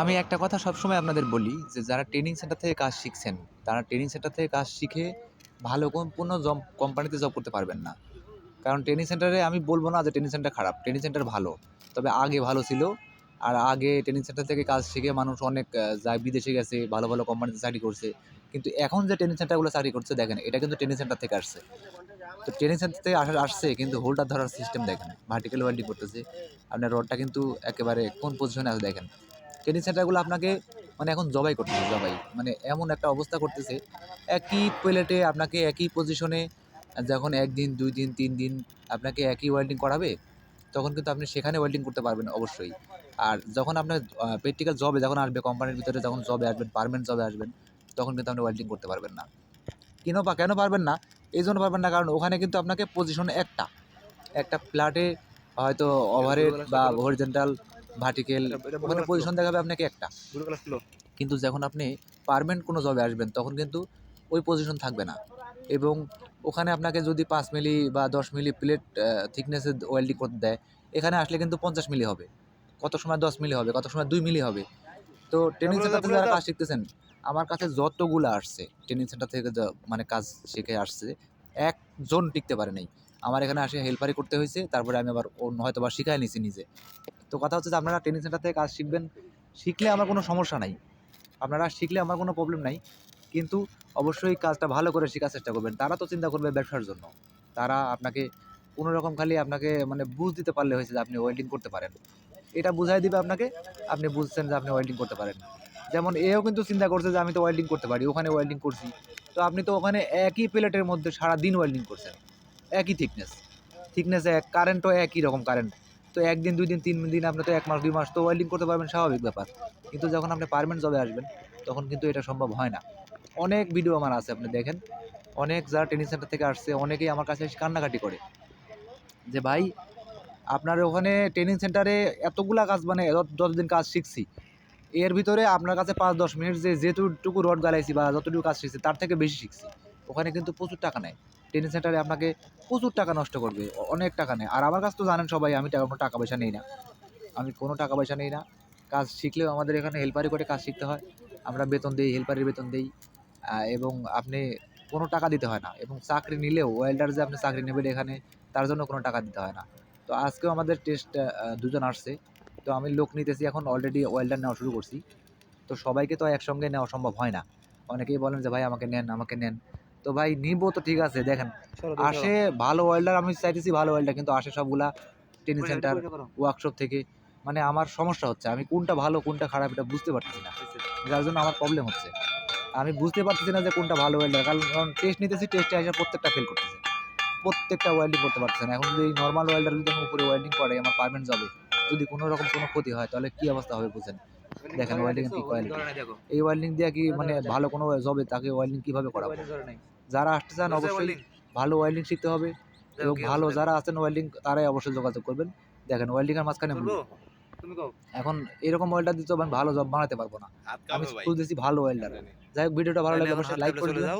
আমি একটা কথা সবসময় আপনাদের বলি যে যারা ট্রেনিং সেন্টার থেকে কাজ শিখছেন, তারা ট্রেনিং সেন্টার থেকে কাজ শিখে ভালো কোন- জব কোম্পানিতে জব করতে পারবেন না। কারণ ট্রেনিং সেন্টারে আমি বলব না যে ট্রেনিং সেন্টার খারাপ ট্রেনিং সেন্টার ভালো। তবে আগে ভালো ছিল আর আগে ট্রেনিং সেন্টার থেকে কাজ শিখে মানুষ অনেক যায় বিদেশে গেছে, ভালো ভালো কোম্পানিতে চাকরি করছে। কিন্তু এখন যে ট্রেনিং সেন্টারগুলো চাকরি করছে, দেখেন, এটা কিন্তু ট্রেনিং সেন্টার থেকে আসছে। তো ট্রেনিং সেন্টার থেকে আসার আসছে, কিন্তু হোল্ডার ধরার সিস্টেম দেখেন ভার্টিক্যাল ওয়েল্ডিং করতেছে। আপনার রডটা কিন্তু একেবারে কোন পজিশনে আছে দেখেন। ট্রেনিং সেন্টারগুলো আপনাকে মানে এখন জবাই করতেছে জবাই। মানে এমন একটা অবস্থা করতেছে, একই প্লেটে আপনাকে একই পজিশনে যখন একদিন দুই দিন তিন দিন আপনাকে একই ওয়েল্ডিং করাবে, তখন কিন্তু আপনি সেখানে ওয়েল্ডিং করতে পারবেন অবশ্যই। আর যখন আপনার প্র্যাকটিক্যাল জবে যখন আসবে কোম্পানির ভিতরে যখন জবে আসবেন পারমানেন্ট জবে আসবেন, তখন কিন্তু আপনি ওয়েল্ডিং করতে পারবেন না। কেন বা, কেন পারবেন না? এই জন্য পারবেন না, কারণ ওখানে কিন্তু আপনাকে পজিশন একটা একটা প্লাটে হয়তো ওভারহেড বা হরিজেন্টাল ভার্টিক্যাল ওখানে পজিশন দেখাবে আপনাকে একটা। কিন্তু যখন আপনি পারমানেন্ট কোনো জবে আসবেন তখন কিন্তু ওই পজিশন থাকবে না। এবং ওখানে আপনাকে যদি পাঁচ মিলি বা দশ মিলি প্লেট থিকনেসের ওয়েল্ডিং করতে দেয় এখানে আসলে কিন্তু পঞ্চাশ মিলি হবে। কত সময় দশ মিলি হবে কত সময় দুই মিলি হবে। তো ট্রেনিং সেন্টার থেকে যারা কাজ শিখতেছেন আমার কাছে যতগুলো আসছে ট্রেনিং সেন্টার থেকে মানে কাজ শিখে আসছে একজন টিকতে পারে নাই। আমার এখানে আসে হেল্পারি করতে হয়েছে তারপরে আমি আবার অন্য হয়তো বা শিখাই নিছি নিজে। তো কথা হচ্ছে যে আপনারা ট্রেনিং সেন্টার থেকে কাজ শিখবেন, শিখলে আমার কোনো সমস্যা নাই। আপনারা শিখলে আমার কোনো প্রবলেম নাই। কিন্তু অবশ্যই কাজটা ভালো করে শেখার চেষ্টা করবেন। তারা তো চিন্তা করবে ব্যবসার জন্য। তারা আপনাকে কোনো রকম খালি আপনাকে মানে বুঝ দিতে পারলে হয়েছে যে আপনি ওয়েল্ডিং করতে পারেন। এটা বুঝাই দিবে আপনাকে, আপনি বুঝছেন যে আপনি ওয়েল্ডিং করতে পারেন। যেমন এও কিন্তু চিন্তা করছে যে আমি তো ওয়েল্ডিং করতে পারি, ওখানে ওয়েল্ডিং করছি। তো আপনি তো ওখানে একই প্লেটের মধ্যে সারা দিন ওয়েল্ডিং করছেন। একই থিকনেস থিকনেস এক কারেন্টও একই রকম কারেন্ট তো একদিন, দুই দিন, তিন দিন, আপনি তো এক মাস, দুই মাস, তো ওয়েল্ডিং করতে পারবেন, স্বাভাবিক ব্যাপার। কিন্তু যখন আপনি পারমানেন্ট জবে আসবেন, তখন কিন্তু এটা সম্ভব হয় না। অনেক ভিডিও আমার আছে, আপনি দেখেন। অনেক যারা ট্রেনিং সেন্টার থেকে আসছে, অনেকেই আমার কাছে এসে কান্নাকাটি করে। যে ভাই, আপনার ওখানে ট্রেনিং সেন্টারে এতগুলা কাজ মানে যত- যতদিন কাজ শিখছি, এর ভিতরে আপনার কাছে পাঁচ, দশ মিনিট যে যেটুকু রড গালাইছি বা যতটুকু কাজ শিখছি, তার থেকে বেশি শিখছি। ওখানে কিন্তু প্রচুর টাকা নেয়। ট্রেনিং সেন্টারে আপনাকে প্রচুর টাকা নষ্ট করবে অনেক টাকা নেয়। আর আমার কাছে তো জানেন সবাই, আমি কোনো টাকা পয়সা নেই না। আমি কোনো টাকা পয়সা নেই না। কাজ শিখলেও আমাদের এখানে হেল্পারি করে কাজ শিখতে হয়। আমরা বেতন দিই হেল্পারের বেতন দিই। এবং আপনি কোনো টাকা দিতে হয় না। এবং চাকরি নিলেও ওয়েল্ডার যে আপনি চাকরি নেবেন এখানে, তার জন্য কোনো টাকা দিতে হয় না। তো আজকেও আমাদের টেস্ট দুজন আসছে। তো আমি লোক নিতেছি এখন অলরেডি ওয়েল্ডার নেওয়া শুরু করছি। তো সবাইকে তো একসঙ্গে নেওয়া সম্ভব হয় না। অনেকেই বলেন যে, ভাই, আমাকে নেন আমাকে নেন। তো ভাই নিবো তো ঠিক আছে দেখেন। আসে ভালো ওয়েল্ডার আমি চাইতেছি ভালো ওয়েল্ডার কিন্তু আসে সবগুলা ট্রেনিং সেন্টার ওয়ার্কশপ থেকে। মানে আমার সমস্যা হচ্ছে আমি কোনটা ভালো কোনটা খারাপ এটা বুঝতে পারতেছি না। যার জন্য আমার প্রবলেম হচ্ছে। আমি বুঝতে পারতেছি না যে কোনটা ভালো ওয়েল্ডার কারণ কারণ টেস্ট নিতেছি টেস্টে এসে প্রত্যেকটা ফেল করতেছে। প্রত্যেকটা ওয়েল্ডিং করতে পারতেছে না। এখন যদি নর্মাল ওয়েল্ডার যদি আমি উপরে ওয়েল্ডিং করে আমার পারমানেন্ট যাবে যদি কোনো রকম কোনো ক্ষতি হয় তাহলে কি অবস্থা হবে বুঝেন? দেখেন ওয়েল্ডিং কি কোয়ালিটি এই ওয়েল্ডিং দিয়ে কি মানে ভালো কোনো জবে তাকে ওয়েল্ডিং কীভাবে করাবো? যারা আসতে চান অবশ্যই ভালো ওয়েল্ডিং শিখতে হবে এবং ভালো যারা আছেন ওয়েল্ডিং তারাই অবশ্যই যোগাযোগ করবেন। দেখেন ওয়েল্ডিং এর মাঝখানে এখন এরকম ওয়েল্ডার দিতে আমি ভালো জব বানাতে পারব না। আমি খুঁজতেছি ভালো ওয়েল্ডার যাই হোক ভিডিওটা ভালো লাগলে অবশ্যই লাইক করে দিবেন।